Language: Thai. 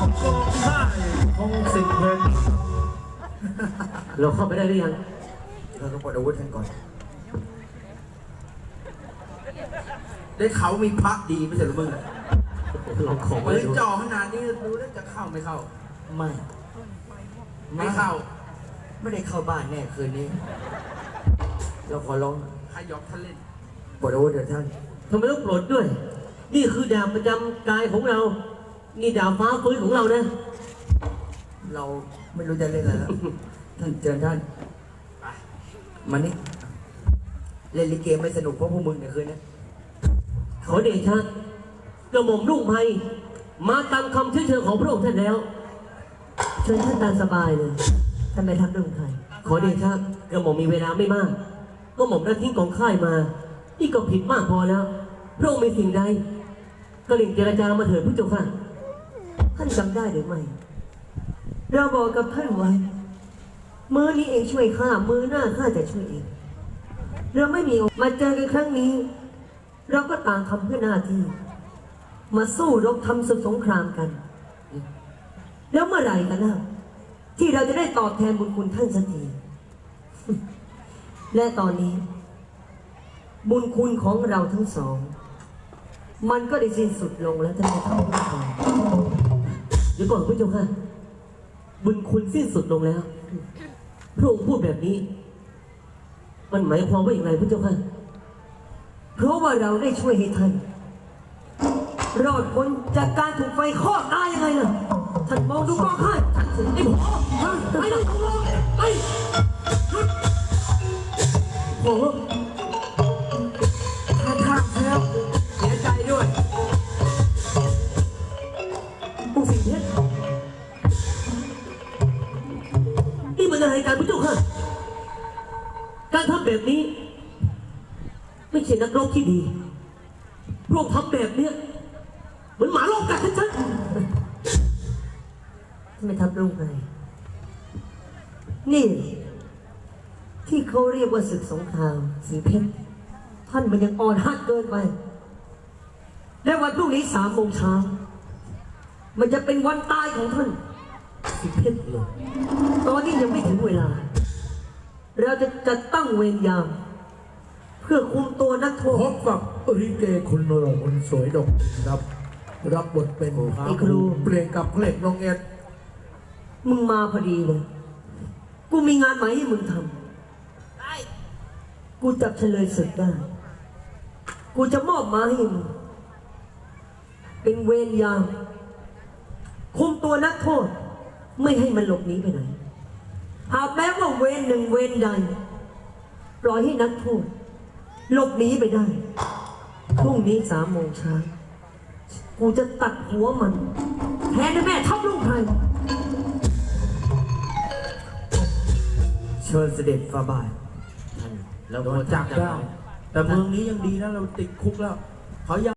ของกองค่ายของสิงห์เพชรเราเข้าไปได้หรือยังเราต้องปลดอาวุธท่านก่อน ได้เขามีพระดีไม่ใช่หรือมึงอะลองของมาเฮ้ยดูจ่อขนาดนี้ดูแล้วจะเข้าไม่เข้า ไม่ไม่เข้า ไม่ได้เข้าบ้านแน่คืนนี้ เราขอร้องใครยอมท่านเล่นปลดอาวุธเถิดท่านทำไมต้องปลดด้วย นี่คือดาบประจำกายของเรา นี่ดาบฟ้าฟื้นของเรานะ เราไม่รู้จะเล่นอะไรแล้ว ท่านเชิญท่านมานี่เล่นลิเกไม่สนุกเพราะพวกมึงเนี่ยคืนนี้ขอเดชะกระหม่อมรุ่งไพรมาตามคำเชื้อเชิญของพระองค์ท่านแล้ว เชิญท่านตามสบายเลยท่านแม่ทัพรุ่งไทยขอเดชะกระหม่อมมีเวลาไม่มากก็หม่อมได้ทิ้งกองค่ายมา นี่ก็ผิดมากพอแล้ว พระองค์มีสิ่งใด ก็เล่งเจรจามาเถิดพระเจ้าค่ะ ท่านจำได้หรือไม่ เราบอกกับท่านไว้ มือนี้เองช่วยข้า มือหน้าข้าจะช่วยเอง เราไม่มีโอกาสมาเจอกันครั้งนี้ เราก็ต่างทำเพื่อหน้าที่ มาสู้รบทำศึกสงครามกัน แล้วเมื่อไหร่กันล่ะที่เราจะได้ตอบแทนบุญคุณท่านสักที และตอนนี้ บุญคุณของเราทั้งสอง มันก็ได้สิ้นสุดลงแล้วท่านแม่ทัพรุ่งไทยเดี๋ยวก่อนพระเจ้าค่ะ บุญคุณสิ้นสุดลงแล้ว พระองค์พูดแบบนี้ มันหมายความว่าอย่างไรพระเจ้าค่ะ เพราะว่าเราได้ช่วยให้ท่านรอดพ้นจากการถูกไฟคลอกตายยังไงล่ะ ท่านมองดูกองข้าท่านสิไอ้ผมไปเลยผมลงไป มันอะไรกันพระเจ้าค่ะ การทำแบบนี้ ไม่ใช่นักรบที่ดีพระองค์ทำแบบเนี้ยเหมือนหมาโลกกัดชัดท่านไม่ทับรุ่งไงนี่ ที่เขาเรียกว่าศึกสงครามสีเพชรท่านมันยังอ่อนหัดเกินไปและวันพรุ่งนี้สามโมงเช้ามันจะเป็นวันตายของท่านๆ สิงห์เพชรเลยตอนนี้ยังไม่ถึงเวลา เราจะจัดตั้งเวรยาม เพื่อคุมตัวนักโทพษ บกับริเกคุณนรงค์คนสวยดกครับ รับบทเป็นพระไอ้ครู เปลี่ยนกับเพลงน้องเอ็ดมึงมาพอดีเลย กูมีงานใหม่ให้มึงทำ กูจับเฉลยศึกได้ กูจะมอบหมายให้มึง เป็นเวรยาม คุมตัวนักโทษ ไม่ให้มันหลบหนีไปไหน หากแม้ว่าเวรหนึ่งเวรใดปล่อยให้นักโทษหลบหนีไปได้พรุ่งนี้สามโมงเช้ากูจะตัดหัวมันแทนให้แม่ทับลูกไทยเชิญเสด็จฟ้าบาทเราโดนจับได้แต่เมืองนี้ยังดีนะเราติดคุกแล้วเขายัง